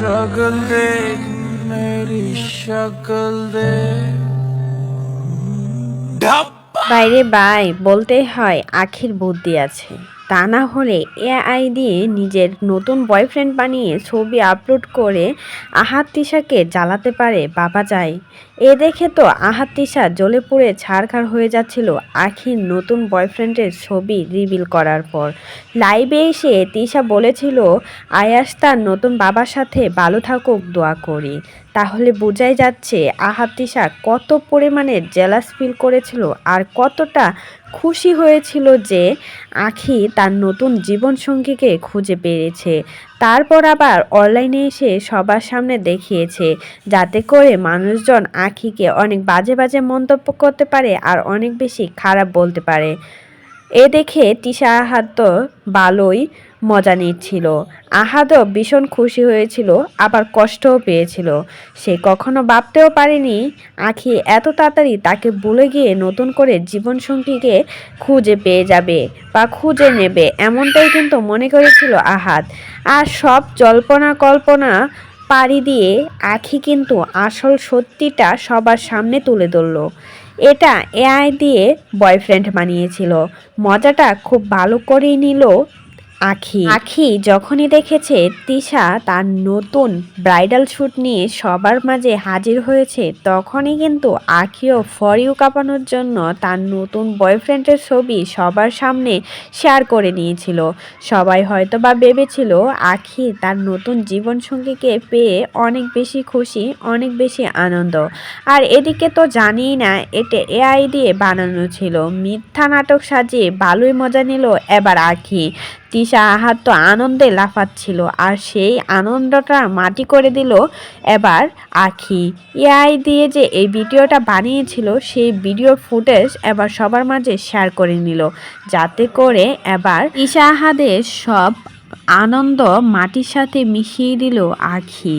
शक्ल देख मेरी शक्ल देख বাইরে বাই বলতেই হয় আখির বুদ্ধি আছে তা না হলে এআই দিয়ে নিজের নতুন বয়ফ্রেন্ড বানিয়ে ছবি আপলোড করে আহাত তিশাকে জ্বালাতে পারে বাবা যায় এ দেখে তো আহাত তিশা জ্বলে পুড়ে ছাড়খাড় হয়ে যাচ্ছিল আখির নতুন বয়ফ্রেন্ডের ছবি রিভিল করার পর। লাইভে এসে তিশা বলেছিল, আয়াস তার নতুন বাবার সাথে ভালো থাকুক, দোয়া করি। তাহলে বোঝাই যাচ্ছে আহাত তিশা কত পরিমাণে জেলাস ফিল করেছিল আর কতটা খুশি হয়েছিল যে আখি তার নতুন জীবনসঙ্গীকে খুঁজে পেয়েছে। তারপর আবার অনলাইনে এসে সবার সামনে দেখিয়েছে, যাতে করে মানুষজন আখিকে অনেক বাজে বাজে মন্তব্য করতে পারে আর অনেক বেশি খারাপ বলতে পারে। এ দেখে তিশা আহাত ভালোই মজা নিচ্ছিল। আহাদও ভীষণ খুশি হয়েছিল, আবার কষ্টও পেয়েছিল। সে কখনো ভাবতেও পারেনি, আখি এত তাড়াতাড়ি তাকে ভুলে গিয়ে নতুন করে জীবনসঙ্গীকে খুঁজে পেয়ে যাবে বা খুঁজে নেবে, এমনটাই কিন্তু মনে করেছিল আহাদ। আর সব জল্পনা কল্পনা পাড়ি দিয়ে আখি কিন্তু আসল সত্যিটা সবার সামনে তুলে ধরলো। এটা এআই দিয়ে বয়ফ্রেন্ড বানিয়েছিল। মজাটা খুব ভালো করেই নিল আখি। আখি যখনই দেখেছে, তিশা তার নতুন ব্রাইডাল শ্যুট নিয়ে সবার মাঝে হাজির হয়েছে, তখনই কিন্তু আখিও ফর ইউ কাঁপানোর জন্য তার নতুন বয়ফ্রেন্ডের ছবি সবার সামনে শেয়ার করে নিয়েছিল। সবাই হয়তো বা ভেবেছিল আখি তার নতুন জীবনসঙ্গীকে পেয়ে অনেক বেশি খুশি, অনেক বেশি আনন্দ। আর এদিকে তো জানিই না, এটা এআই দিয়ে বানানো ছিল। মিথ্যা নাটক সাজিয়ে ভালোই মজা নিল এবার আখি। তিশা আহাত তো আনন্দে লাফাচ্ছিল আর সেই আনন্দটা মাটি করে দিল এবার আখি। এআই দিয়ে যে এই ভিডিওটা বানিয়েছিল, সেই ভিডিওর ফুটেজ এবার সবার মাঝে শেয়ার করে নিল। যাতে করে এবার তিশা আহাদের সব আনন্দ মাটির সাথে মিশিয়ে দিল আখি।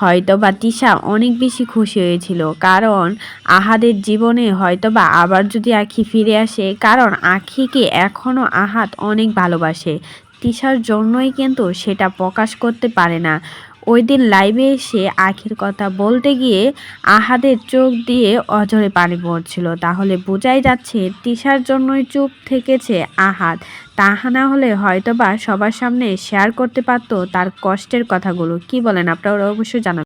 হয়তো বা তিশা অনেক বেশি খুশি হয়েছিল, কারণ আহাদের জীবনে হয়তোবা আবার যদি আখি ফিরে আসে, কারণ আখিকে এখনও আহাত অনেক ভালোবাসে। তিশার জন্যই কিন্তু সেটা প্রকাশ করতে পারে না। ওই দিন লাইভে এসে আখির কথা বলতে গিয়ে আহাদের চোখ দিয়ে অঝরে পানি পড়ছিল। তাহলে বোঝাই যাচ্ছে তিশার জন্যই চুপ থেকেছে আহাদ। তাহা না হলে হয়তোবা সবার সামনে শেয়ার করতে পারতো তার কষ্টের কথাগুলো। কি বলেন আপনারা অবশ্যই জানাবেন।